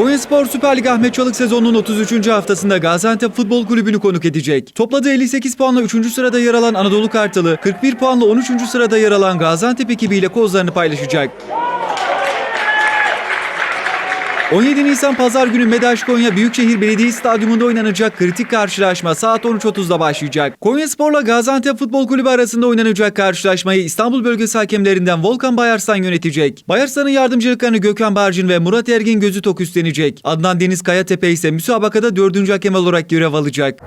Konyaspor Süper Lig Ahmet Çalık sezonunun 33. haftasında Gaziantep Futbol Kulübü'nü konuk edecek. Topladığı 58 puanla 3. sırada yer alan Anadolu Kartalı, 41 puanla 13. sırada yer alan Gaziantep ekibiyle kozlarını paylaşacak. 17 Nisan Pazar günü Medaş Konya Büyükşehir Belediye Stadyumunda oynanacak kritik karşılaşma saat 13.30'da başlayacak. Konyaspor'la Gaziantep Futbol Kulübü arasında oynanacak karşılaşmayı İstanbul Bölgesi hakemlerinden Volkan Bayarslan yönetecek. Bayarslan'ın yardımcılıklarını Gökhan Barcın ve Murat Ergin Gözü Tok üstlenecek. Adnan Deniz Kayatepe ise müsabakada 4. hakem olarak görev alacak.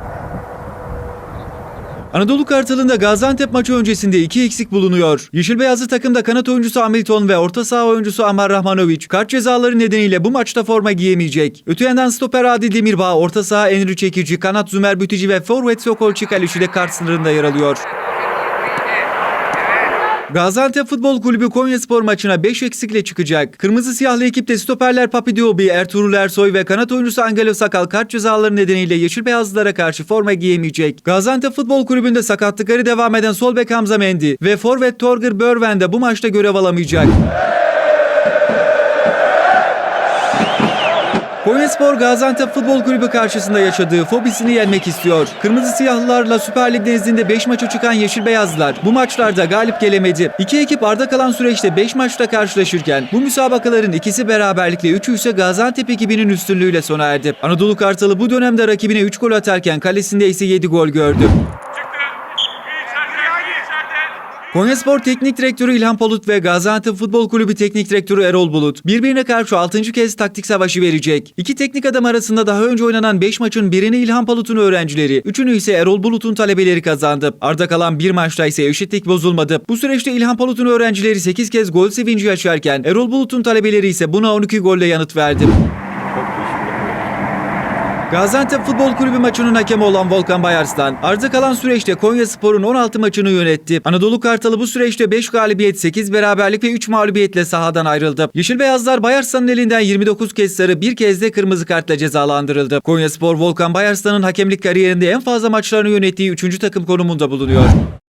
Anadolu Kartalı'nda Gaziantep maçı öncesinde iki eksik bulunuyor. Yeşil Beyazlı takımda kanat oyuncusu Hamilton ve orta saha oyuncusu Amar Rahmanovic kart cezaları nedeniyle bu maçta forma giyemeyecek. Öte yandan stoper Adi Demirbağ, orta saha Enri Çekici, kanat Zümer Bütici ve forvet Sokol Çikalişi de kart sınırında yer alıyor. Gaziantep Futbol Kulübü Konyaspor maçına 5 eksikle çıkacak. Kırmızı siyahlı ekipte stoperler Papi Diobi, Ertuğrul Ersoy ve kanat oyuncusu Angelo Sakal kart cezaları nedeniyle yeşil beyazlılara karşı forma giyemeyecek. Gaziantep Futbol Kulübü'nde sakatlıkları devam eden sol bek Hamza Mendi ve forvet Torger Börven de bu maçta görev alamayacak. Konyaspor Gaziantep Futbol Kulübü karşısında yaşadığı fobisini yenmek istiyor. Kırmızı siyahlılarla Süper Lig nezdinde 5 maça çıkan Yeşil Beyazlılar bu maçlarda galip gelemedi. İki ekip arda kalan süreçte 5 maçta karşılaşırken bu müsabakaların ikisi beraberlikle 3'ü ise Gaziantep ekibinin üstünlüğüyle sona erdi. Anadolu Kartalı bu dönemde rakibine 3 gol atarken kalesinde ise 7 gol gördü. Konyaspor Teknik Direktörü İlhan Polut ve Gaziantep Futbol Kulübü Teknik Direktörü Erol Bulut birbirine karşı 6. kez taktik savaşı verecek. İki teknik adam arasında daha önce oynanan 5 maçın birini İlhan Polut'un öğrencileri, üçünü ise Erol Bulut'un talebeleri kazandı. Arda kalan bir maçta ise eşitlik bozulmadı. Bu süreçte İlhan Polut'un öğrencileri 8 kez gol sevinci yaşarken Erol Bulut'un talebeleri ise buna 12 golle yanıt verdi. Gaziantep Futbol Kulübü maçının hakemi olan Volkan Bayarslan, arda kalan süreçte Konya Spor'un 16 maçını yönetti. Anadolu Kartalı bu süreçte 5 galibiyet, 8 beraberlik ve 3 mağlubiyetle sahadan ayrıldı. Yeşil Beyazlar Bayarslan'ın elinden 29 kez sarı, bir kez de kırmızı kartla cezalandırıldı. Konya Spor Volkan Bayarslan'ın hakemlik kariyerinde en fazla maçlarını yönettiği 3. takım konumunda bulunuyor.